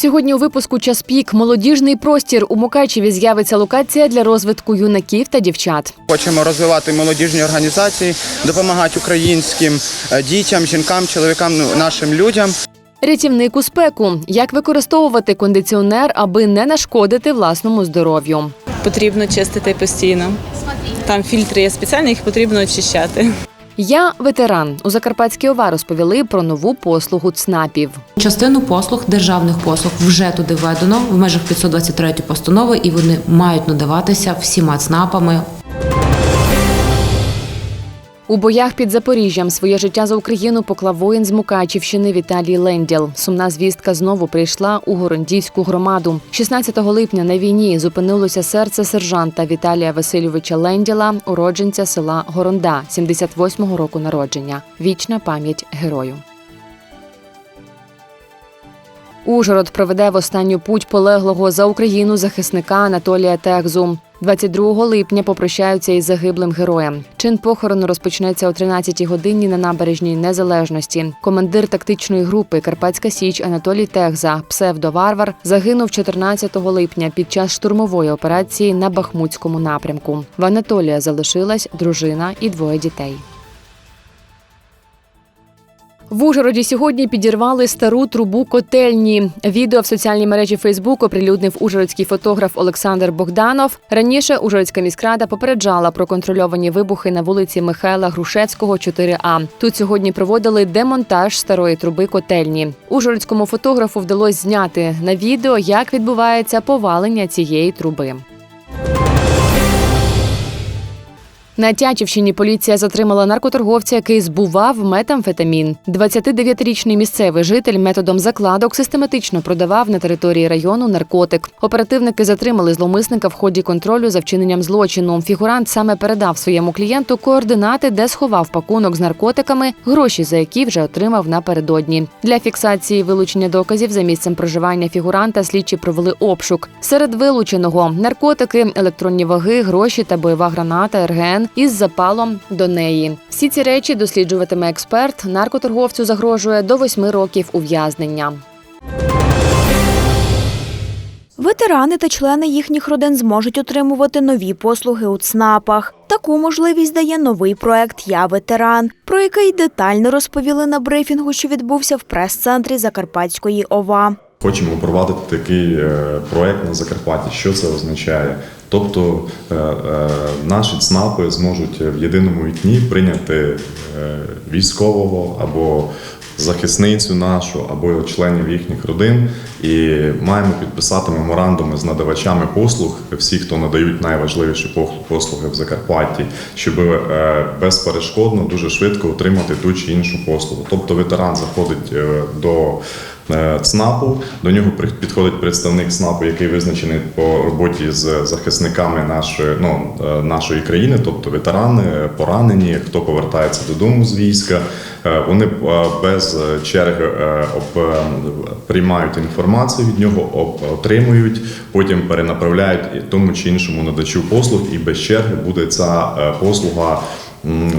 Сьогодні у випуску час пік молодіжний простір у Мукачеві з'явиться локація для розвитку юнаків та дівчат. Хочемо розвивати молодіжні організації, допомагати українським е, дітям, жінкам, чоловікам, ну, нашим людям. Рятівник у спеку. Як використовувати кондиціонер, аби не нашкодити власному здоров'ю. потрібно чистити постійно. Там фільтри є спеціальні, їх потрібно очищати. Я ветеран. У Закарпатській ОВА розповіли про нову послугу ЦНАПів. Частину послуг державних послуг вже туди введено в межах 523 постанови, і вони мають надаватися всіма ЦНАПами У боях під Запоріжжям своє життя за Україну поклав воїн з Мукачівщини Віталій Ленділ. Сумна звістка знову прийшла у Горондійську громаду. 16 липня на війні зупинилося серце сержанта Віталія Васильовича Ленділа, уродженця села Горонда, 78-го року народження. Вічна пам'ять герою. Ужгород проведе в останню путь полеглого за Україну захисника Анатолія Техзу. 22 липня попрощаються із загиблим героєм. Чин похорону розпочнеться о 13-й годині на набережній Незалежності. Командир тактичної групи Карпатська Січ Анатолій Техза, псевдоварвар, загинув 14 липня під час штурмової операції на Бахмутському напрямку. В Анатолія залишилась дружина і двоє дітей. В Ужгороді сьогодні підірвали стару трубу котельні. Відео в соціальній мережі Фейсбук оприлюднив ужгородський фотограф Олександр Богданов. Раніше Ужгородська міськрада попереджала про контрольовані вибухи на вулиці Михайла Грушецького, 4А. Тут сьогодні проводили демонтаж старої труби котельні. Ужгородському фотографу вдалося зняти на відео, як відбувається повалення цієї труби. На Тячівщині поліція затримала наркоторговця, який збував метамфетамін. 29-річний місцевий житель методом закладок систематично продавав на території району наркотик. Оперативники затримали зловмисника в ході контролю за вчиненням злочину. Фігурант саме передав своєму клієнту координати, де сховав пакунок з наркотиками, гроші за які вже отримав напередодні. Для фіксації вилучення доказів за місцем проживання фігуранта слідчі провели обшук. Серед вилученого наркотики, електронні ваги, гроші та бойова граната РГН із запалом до неї. Всі ці речі досліджуватиме експерт. Наркоторговцю загрожує до восьми років ув'язнення. Ветерани та члени їхніх родин зможуть отримувати нові послуги у ЦНАПах. Таку можливість дає новий проект Я ветеран, про який детально розповіли на брифінгу, що відбувся в прес-центрі Закарпатської ОВА. Хочемо провадити такий е, проект на Закарпатті. Що це означає? Тобто е, е, наші ЦНАПи зможуть в єдиному вікні прийняти військового або захисницю нашу, або членів їхніх родин, і маємо підписати меморандуми з надавачами послуг, всі, хто надають найважливіші послуги в Закарпатті, щоб безперешкодно дуже швидко отримати ту чи іншу послугу. Тобто ветеран заходить до ЦНАПу. До нього підходить представник ЦНАПу, який визначений по роботі з захисниками нашої, ну, е, нашої країни, тобто ветерани, е, поранені, хто повертається додому з війська. Е, Вони е, без е, черги е, е, приймають інформацію від нього, отримують, потім перенаправляють тому чи іншому надачу послуг, і без черги буде ця е, послуга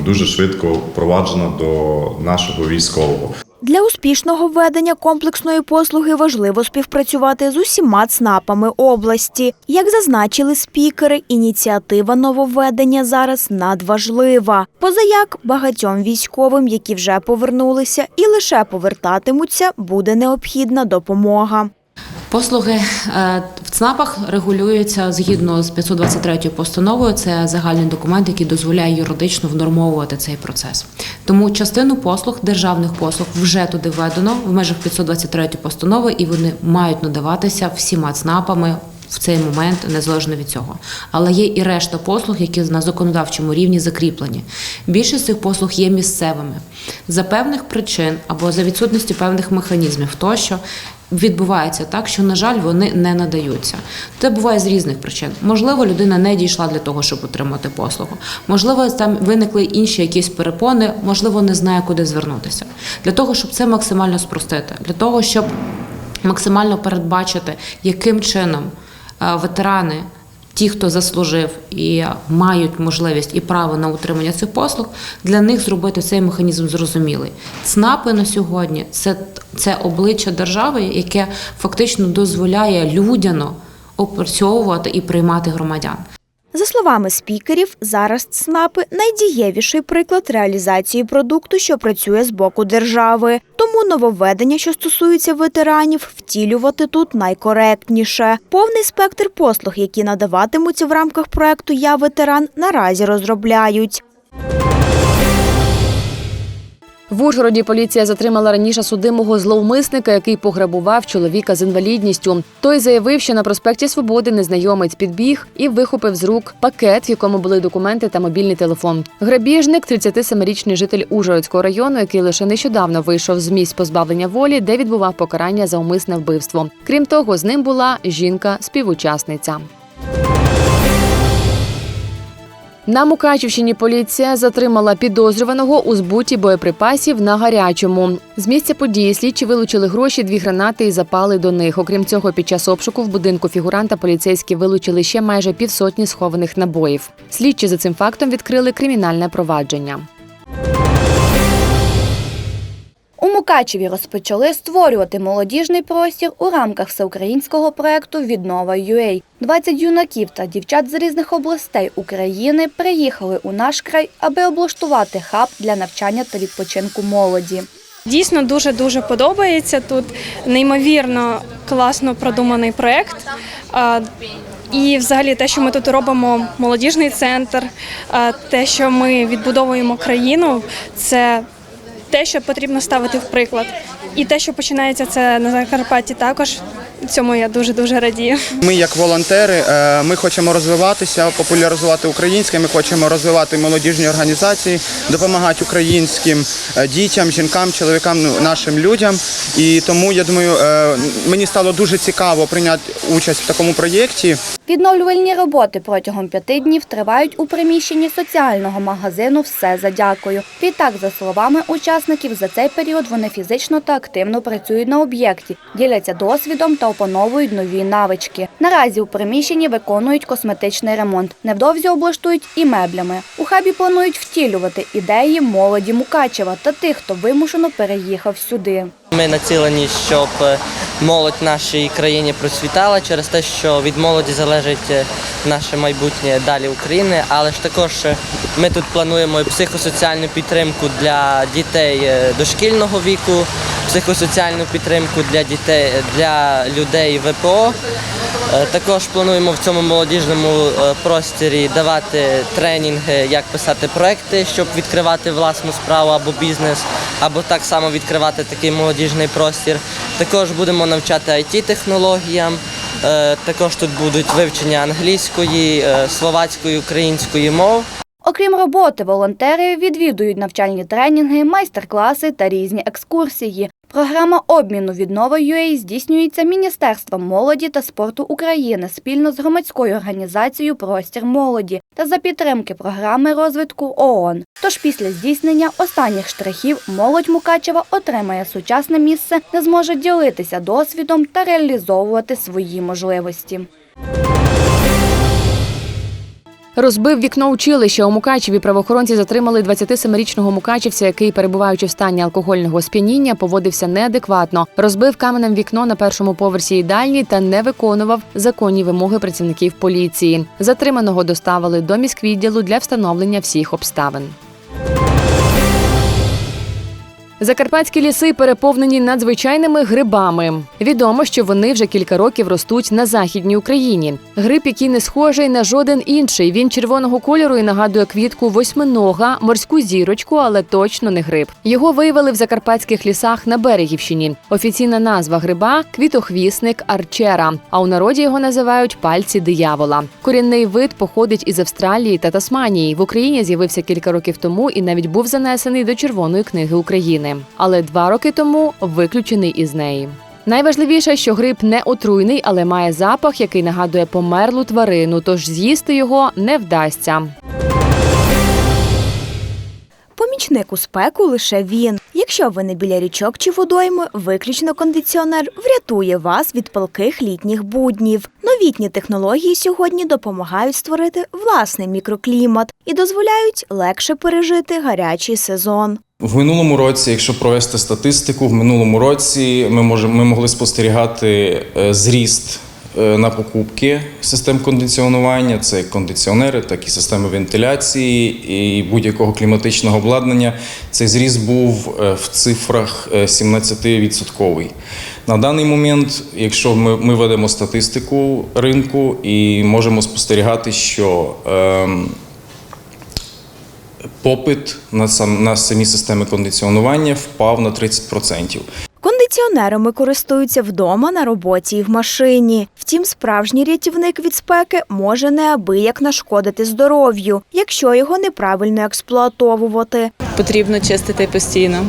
дуже швидко впроваджена до нашого військового. Для успішного введення комплексної послуги важливо співпрацювати з усіма ЦНАПами області. Як зазначили спікери, ініціатива нововведення зараз надважлива. Позаяк багатьом військовим, які вже повернулися і лише повертатимуться, буде необхідна допомога. Послуги е, в ЦНАПах регулюються згідно з 523 постановою. Це загальний документ, який дозволяє юридично внормовувати цей процес. Тому частину послуг, державних послуг, вже туди введено в межах 523 постанови, і вони мають надаватися всіма ЦНАПами. В цей момент незалежно від цього, але є і решта послуг, які на законодавчому рівні закріплені. Більшість цих послуг є місцевими за певних причин або за відсутності певних механізмів, тощо відбувається так, що на жаль вони не надаються. Це буває з різних причин. Можливо, людина не дійшла для того, щоб отримати послугу. Можливо, там виникли інші якісь перепони, можливо, не знає, куди звернутися. Для того, щоб це максимально спростити, для того, щоб максимально передбачити, яким чином е, ветерани ті, хто заслужив і мають можливість і право на утримання цих послуг, для них зробити цей механізм зрозумілий. ЦНАПи на сьогодні це, це обличчя держави, яке фактично дозволяє людяно опрацьовувати і приймати громадян. За словами спікерів, зараз ЦНАПи найдієвіший приклад реалізації продукту, що працює з боку держави. Тому нововведення, що стосується ветеранів, втілювати тут найкоректніше. Повний спектр послуг, які надаватимуться в рамках проекту Я ветеран, наразі розробляють. В Ужгороді поліція затримала раніше судимого зловмисника, який пограбував чоловіка з інвалідністю. Той заявив, що на проспекті Свободи незнайомець підбіг і вихопив з рук пакет, в якому були документи та мобільний телефон. Грабіжник, 37-річний житель Ужгородського району, який лише нещодавно вийшов з місць позбавлення волі, де відбував покарання за умисне вбивство. Крім того, з ним була жінка-співучасниця. На Мукачівщині поліція затримала підозрюваного у збуті боєприпасів на гарячому. З місця події слідчі вилучили гроші, дві гранати і запали до них. Окрім цього, під час обшуку в будинку фігуранта поліцейські вилучили ще майже півсотні схованих набоїв. Слідчі за цим фактом відкрили кримінальне провадження. У Мукачеві розпочали створювати молодіжний простір у рамках всеукраїнського проекту Віднова UA. 20 юнаків та дівчат з різних областей України приїхали у наш край, аби облаштувати хаб для навчання та відпочинку молоді. Дійсно дуже дуже подобається тут. Неймовірно класно продуманий проект. І взагалі те, що ми тут робимо молодіжний центр, те, що ми відбудовуємо країну, це те, що потрібно ставити в приклад. І те, що починається це на Закарпатті, також цьому я дуже дуже радію. Ми, як волонтери, е, ми хочемо розвиватися, популяризувати українське. Ми хочемо розвивати молодіжні організації, допомагати українським е, дітям, жінкам, чоловікам, ну, нашим людям. І тому я думаю, е, мені стало дуже цікаво прийняти участь в такому проєкті. Відновлювальні роботи протягом п'яти днів тривають у приміщенні соціального магазину Все за дякую. Відтак, за словами учасників, за цей період вони фізично та активно працюють на об'єкті, діляться досвідом та опановують нові навички. Наразі у приміщенні виконують косметичний ремонт. Невдовзі облаштують і меблями. У хабі планують втілювати ідеї молоді Мукачева та тих, хто вимушено переїхав сюди. Ми націлені, щоб е, молодь нашій країні процвітала через те, що від молоді залежить е, наше майбутнє далі України. Але ж також е, ми тут плануємо психосоціальну підтримку для дітей дошкільного віку, психосоціальну підтримку для дітей для людей ВПО. Е, Також плануємо в цьому молодіжному е, просторі давати тренінги, як писати проекти, щоб відкривати власну справу або бізнес, або так само відкривати такий молодіжний простір. Також будемо навчати IT-технологіям. Е, Також тут будуть вивчення англійської, словацької, української мов. Окрім роботи, волонтери відвідують навчальні тренінги, майстер-класи та різні екскурсії. Програма обміну віднова UA здійснюється Міністерством молоді та спорту України спільно з громадською організацією Простір молоді та за підтримки програми розвитку ООН. Тож після здійснення останніх штрихів молодь Мукачева отримає сучасне місце, де зможе ділитися досвідом та реалізовувати свої можливості. Розбив вікно училища у Мукачеві. Правоохоронці затримали 27-річного мукачівця, який, перебуваючи в стані алкогольного сп'яніння, поводився неадекватно. Розбив каменем вікно на першому поверсі їдальні та не виконував законні вимоги працівників поліції. Затриманого доставили до міськвідділу для встановлення всіх обставин. Закарпатські ліси переповнені надзвичайними грибами. Відомо, що вони вже кілька років ростуть на західній Україні. Гриб, який не схожий на жоден інший. Він червоного кольору і нагадує квітку восьминога, морську зірочку, але точно не гриб. Його виявили в закарпатських лісах на Берегівщині. Офіційна назва гриба квітохвісник арчера. А у народі його називають пальці диявола. Корінний вид походить із Австралії та Тасманії. В Україні з'явився кілька років тому і навіть був занесений до Червоної книги України. Але два роки тому виключений із неї. Найважливіше, що гриб не отруйний, але має запах, який нагадує померлу тварину, тож з'їсти його не вдасться. Помічник у спеку лише він. Якщо ви не біля річок чи водойми, виключно кондиціонер врятує вас від палких літніх буднів. Новітні технології сьогодні допомагають створити власний мікроклімат і дозволяють легше пережити гарячий сезон. В минулому році, якщо провести статистику, в минулому році ми можемо ми могли спостерігати е, зріст е, на покупки систем кондиціонування. Це як кондиціонери, так і системи вентиляції і будь-якого кліматичного обладнання. Цей зріст був е, в цифрах е, 17%. На даний момент, якщо ми, ми ведемо статистику ринку і можемо спостерігати, що ем, попит на сам на самі системи кондиціонування впав на 30%. Кондиціонерами користуються вдома, на роботі і в машині. Втім, справжній рятівник від спеки може неабияк нашкодити здоров'ю, якщо його неправильно експлуатовувати. Потрібно чистити постійно.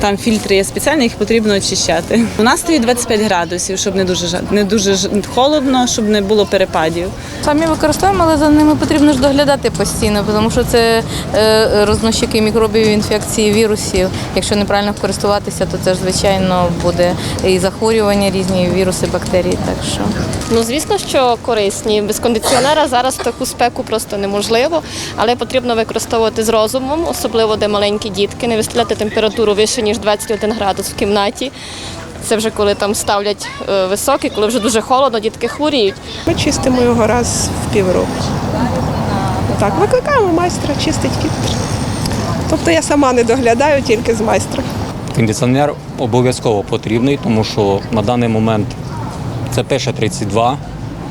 Там фільтри є спеціальні, їх потрібно очищати. У нас стоїть 25 градусів, щоб не дуже не дуже ж- холодно, щоб не було перепадів. Самі використовуємо, але за ними потрібно ж доглядати постійно, тому що це е, рознощики мікробів, інфекції, вірусів. Якщо неправильно користуватися, то це ж звичайно буде і захворювання, різні віруси, бактерії. Так що Ну, звісно, що корисні. Без кондиціонера зараз таку спеку просто неможливо, але потрібно використовувати з розумом, особливо де маленькі дітки, не виставляти температуру вище, ніж 21 градус в кімнаті. Це вже коли там ставлять е, високі, коли вже дуже холодно, дітки хворіють. Ми чистимо його раз в півроку. Так, викликаємо майстра, чистить фільтр. Тобто я сама не доглядаю, тільки з майстром. Кондиціонер обов'язково потрібний, тому що на даний момент це пише 32,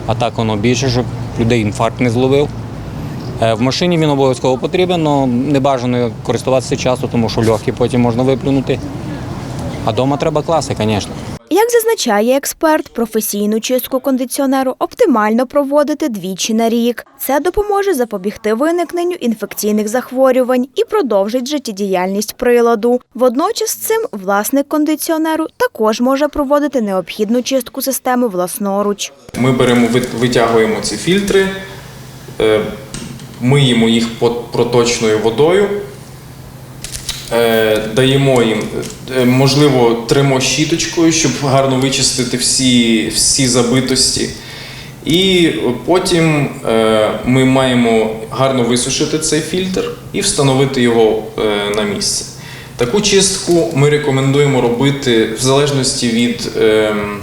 а так воно більше, щоб людей інфаркт не зловив. Е, В машині він обов'язково потрібен, але не бажано користуватися часто, тому що легкі потім можна виплюнути. А вдома треба класи, звісно. Як зазначає експерт, професійну чистку кондиціонеру оптимально проводити двічі на рік. Це допоможе запобігти виникненню інфекційних захворювань і продовжить життєдіяльність приладу. Водночас цим власник кондиціонеру також може проводити необхідну чистку системи власноруч. Ми беремо, вит- витягуємо ці фільтри, е, миємо їх под проточною водою, даємо їм, е, можливо, тримо щіточкою, щоб гарно вичистити всі, всі забитості. І потім е, ми маємо гарно висушити цей фільтр і встановити його е, на місце. Таку чистку ми рекомендуємо робити в залежності від ем,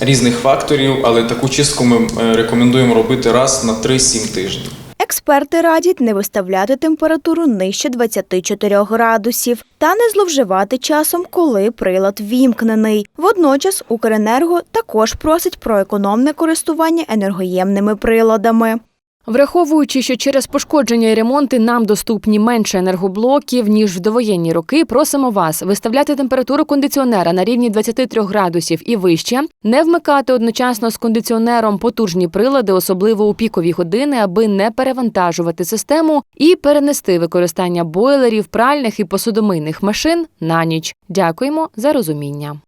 різних факторів, але таку чистку ми е, рекомендуємо робити раз на 3-7 тижнів. Експерти радять не виставляти температуру нижче 24 градусів та не зловживати часом, коли прилад вімкнений. Водночас Укренерго також просить про економне користування енергоємними приладами. Враховуючи, що через пошкодження і ремонти нам доступні менше енергоблоків ніж в довоєнні роки, просимо вас виставляти температуру кондиціонера на рівні 23 градусів і вище, не вмикати одночасно з кондиціонером потужні прилади, особливо у пікові години, аби не перевантажувати систему, і перенести використання бойлерів, пральних і посудомийних машин на ніч. Дякуємо за розуміння.